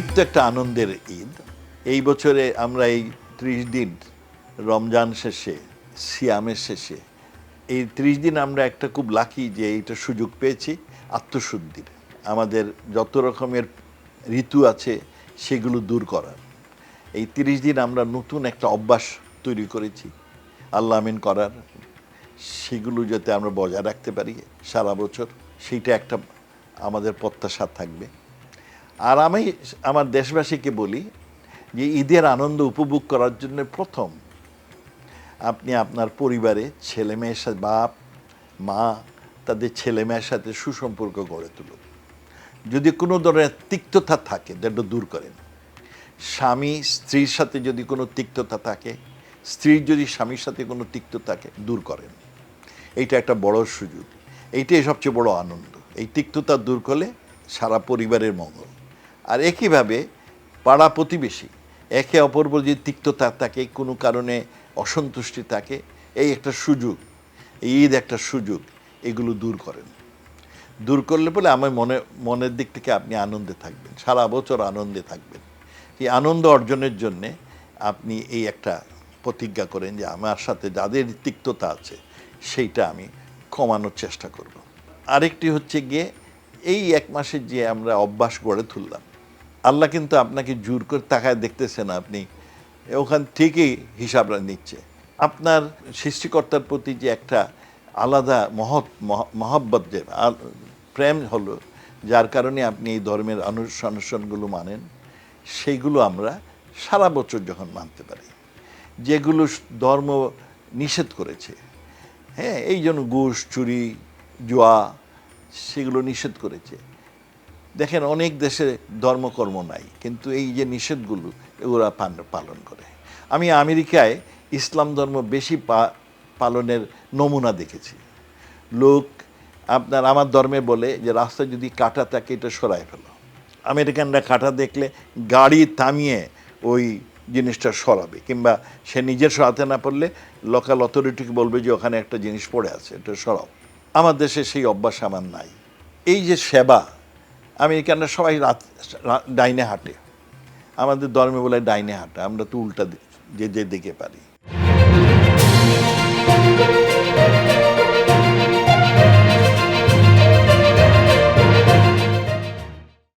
একটা আনন্দের ঈদ। এই বছরে আমরা এই ত্রিশ দিন রমজান শেষে, সিয়ামের শেষে, এই ত্রিশ দিন আমরা একটা খুব লাকি যে এইটা সুযোগ পেয়েছি, আত্মশুদ্ধির। আমাদের যত রকমের ঋতু আছে সেগুলো দূর করার। এই তিরিশ দিন আমরা নতুন একটা অভ্যাস তৈরি করেছি, আল্লাহ আমিন করার। সেগুলো যাতে আমরা বজায় রাখতে পারি সারা বছর, সেইটা একটা আমাদের প্রত্যাশা থাকবে। আর আমি আমার দেশবাসীকে বলি যে ঈদের আনন্দ উপভোগ করার জন্য প্রথম আপনি আপনার পরিবারে ছেলে মেয়ের সাথে, বাপ, মা, তাদের ছেলে মেয়ের সাথে সুসম্পর্ক গড়ে তুলুন। যদি কোনো ধরনের তিক্ততা থাকে সেটা দূর করেন। স্বামী স্ত্রীর সাথে যদি কোনো তিক্ততা থাকে স্ত্রীর যদি স্বামীর সাথে কোনো তিক্ত থাকে, দূর করেন। এইটা একটা বড় সুযোগ। এইটাই সবচেয়ে বড় আনন্দ। এই তিক্ততা দূর করলে সারা পরিবারের মঙ্গল। আর একইভাবে পাড়া প্রতিবেশী, একে অপর যে তিক্ততা থাকে, কোনো কারণে অসন্তুষ্টি থাকে, এই একটা সুযোগ ঈদ একটা সুযোগ, এগুলো দূর করেন। দূর করলে বলে আমার মনে, মনের দিক থেকে আপনি আনন্দে থাকবেন, সারা বছর আনন্দে থাকবেন। এই আনন্দ অর্জনের জন্যে আপনি এই একটা প্রতিজ্ঞা করেন যে আমার সাথে যাদের তিক্ততা আছে, সেইটা আমি কমানোর চেষ্টা করব। আরেকটি হচ্ছে গিয়ে এই এক মাসে যে আমরা অভ্যাস গড়ে তুললাম আল্লাহ কিন্তু আপনাকে জোর করে তাকায় দেখতেছেন আপনি। ওখান থেকেই হিসাব নিচ্ছে। আপনার সৃষ্টিকর্তার প্রতি যে একটা আলাদা মহৎ, মহ- মহব্বত যে প্রেম হলো, যার কারণে আপনি এই ধর্মের অনুসরণগুলো মানেন সেইগুলো আমরা সারা বছর যখন মানতে পারি। যেগুলো ধর্ম নিষেধ করেছে। হ্যাঁ এই জন্য ঘুষ চুরি, জোয়া, সেগুলো নিষেধ করেছে। দেখেন, অনেক দেশে ধর্মকর্ম নাই, কিন্তু এই যে নিষেধগুলো ওরা পালন করে। আমি আমেরিকায় ইসলাম ধর্ম বেশি পালনের নমুনা দেখেছি। লোক আপনার আমার ধর্মে বলে যে, রাস্তায় যদি কাটা থাকে, এটা সরায় ফেলো। আমেরিকানরা কাটা দেখলে গাড়ি থামিয়ে ওই জিনিসটা সরাবে, কিংবা সে নিজের সরাতে না পারলে লোকাল অথরিটিকে বলবে যে, ওখানে একটা জিনিস পড়ে আছে, এটা সরাও। আমার দেশে সেই অভ্যাস আমার নাই। এই যে সেবা আমেরিকানরা সবাই রাত ডাইনে হাঁটে। আমাদের ধর্মে বলে ডাইনে হাঁটা, আমরা তো উল্টা যে যে দিকে পারি।